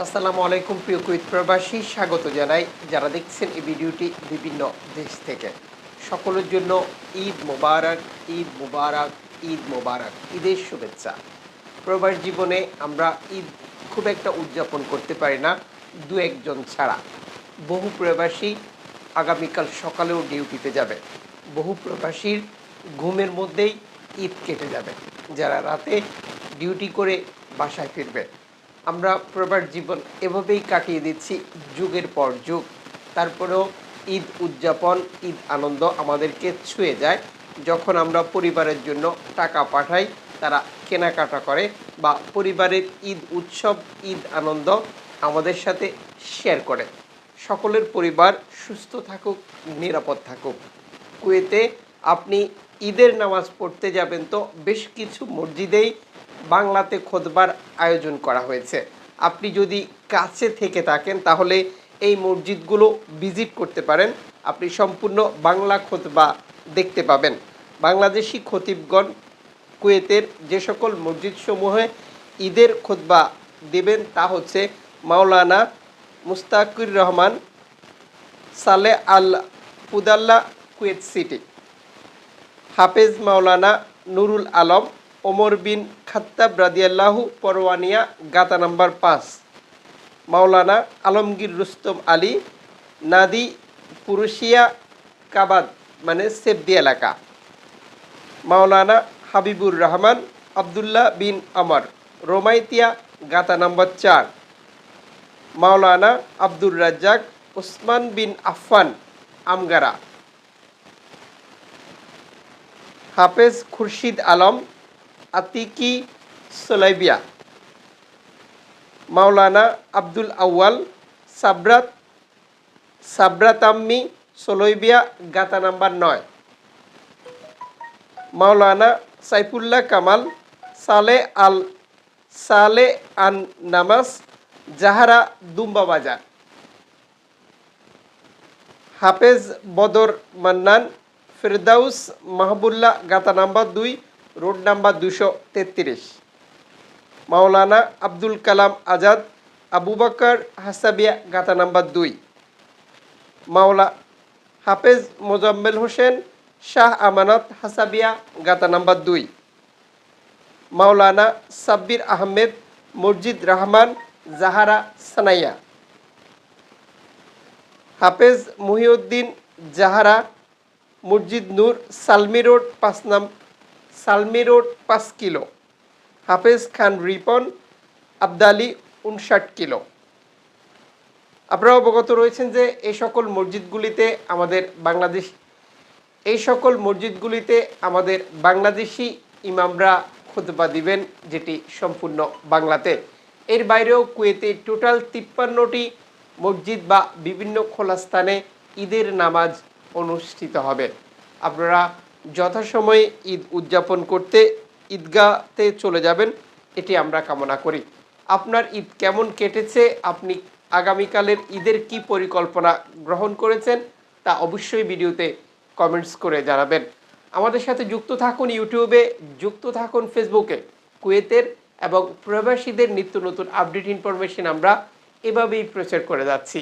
আসসালামু আলাইকুম প্রিয় কুইত প্রবাসী, স্বাগত জানাই যারা দেখছেন এই ভিডিওটি বিভিন্ন দেশ থেকে। সকলের জন্য ঈদ মোবারক ঈদ মোবারক ঈদ মোবারক, ঈদের শুভেচ্ছা। প্রবাস জীবনে আমরা ঈদ খুব একটা উদযাপন করতে পারি না, দু একজন ছাড়া। বহু প্রবাসী আগামীকাল সকালেও ডিউটিতে যাবে। বহু প্রবাসীর ঘুমের মধ্যেই ঈদ কেটে যাবে। যারা রাতে ডিউটি করে বাসায় ফিরবে আমরা প্রবার জীবন এভাবেই কাটিয়ে দিচ্ছি, যুগের পর যুগ। তারপরেও ঈদ উদযাপন, ঈদ আনন্দ আমাদেরকে ছুঁয়ে যায়। যখন আমরা পরিবারের জন্য টাকা পাঠাই, তারা কেনাকাটা করে বা পরিবারের ঈদ উৎসব, ঈদ আনন্দ আমাদের সাথে শেয়ার করে। সকলের পরিবার সুস্থ থাকুক, নিরাপদ থাকুক। কুয়েতে আপনি ঈদের নামাজ পড়তে যাবেন তো বেশ কিছু মসজিদেই বাংলাতে খোদবার আয়োজন করা হয়েছে। আপনি যদি কাছে থেকে থাকেন, তাহলে এই মসজিদগুলো ভিজিট করতে পারেন। আপনি সম্পূর্ণ বাংলা খোতবা দেখতে পাবেন। বাংলাদেশি খতিবগণ কুয়েতের যে সকল মসজিদসমূহে ঈদের খোতবা দেবেন, তা হচ্ছে মাওলানা মুস্তাকুর রহমান সালে আল ফুদাল্লা কুয়েত সিটি, হাফেজ মাওলানা নুরুল আলম ওমর বিন খাত্তাব রাদিয়াল্লাহু পরওয়ানিয়া, গাতা নাম্বার পাঁচ। মাওলানা আলমগীর রুস্তম আলী, নাদি পুরুষিয়া কাবাদ মানে সেবদি এলাকা। মাওলানা হাবিবুর রহমান, আবদুল্লাহ বিন আমর, রোমাইতিয়া, গাতা নাম্বার চার। মাওলানা আব্দুর রাজ্জাক, ওসমান বিন আফফান, আমগারা। হাফেজ খুরশিদ আলম আতিকি সোলাইবিয়া মাওলানা আব্দুল আউয়াল সাবরাত সাবরাতাম্মি সোলইবিয়া গাতা নাম্বার নয় মাওলানা সাইফুল্লাহ কামাল সালে আল সালে আন নামাজ জাহারা দুম্বা বাজার হাফেজ বদর মান্নান ফেরদাউস মাহবুল্লাহ গাতা নাম্বার দুই রোড নাম্বার দুশো তেত্রিশ। মাওলানা আব্দুল কালাম আজাদ, আবু বকর হাসাবিয়া গাতা নাম্বার দুই। মাওলা হাফেজ মোজাম্মেল হোসেন, শাহ আমানত হাসাবিয়া গাতা নাম্বার দুই। মাওলানা সাব্বির আহমেদ, মসজিদ রহমান, জাহারা সানাইয়া। হাফেজ মহিউদ্দিন জাহারা, মসজিদ নূর, সালমি রোড, পাঁচ নাম সালমি রোড পাঁচ কিলো। হাফেজ খান রিপন, আবদালি উনষাট কিলো। আপনারা অবগত রয়েছেন যে এই সকল মসজিদগুলিতে আমাদের বাংলাদেশ এই সকল মসজিদগুলিতে আমাদের বাংলাদেশি ইমামরা খুতবা দিবেন, যেটি সম্পূর্ণ বাংলাতে। এর বাইরেও কুয়েতে টোটাল তিপ্পান্নটি মসজিদ বা বিভিন্ন খোলা স্থানে ঈদের নামাজ অনুষ্ঠিত হবে। আপনারা যথাসময়ে ঈদ উদযাপন করতে ঈদগাতে চলে যাবেন, এটি আমরা কামনা করি। আপনার ঈদ কেমন কেটেছে? আপনি আগামীকালের ঈদের কি পরিকল্পনা গ্রহণ করেছেন? তা অবশ্যই ভিডিওতে কমেন্টস করে জানাবেন। আমাদের সাথে যুক্ত থাকুন ইউটিউবে, যুক্ত থাকুন ফেসবুকে, কুয়েতের এবং প্রবাসীদের নিত্য নতুন আপডেট ইনফরমেশন আমরা এভাবেই প্রচার করে যাচ্ছি।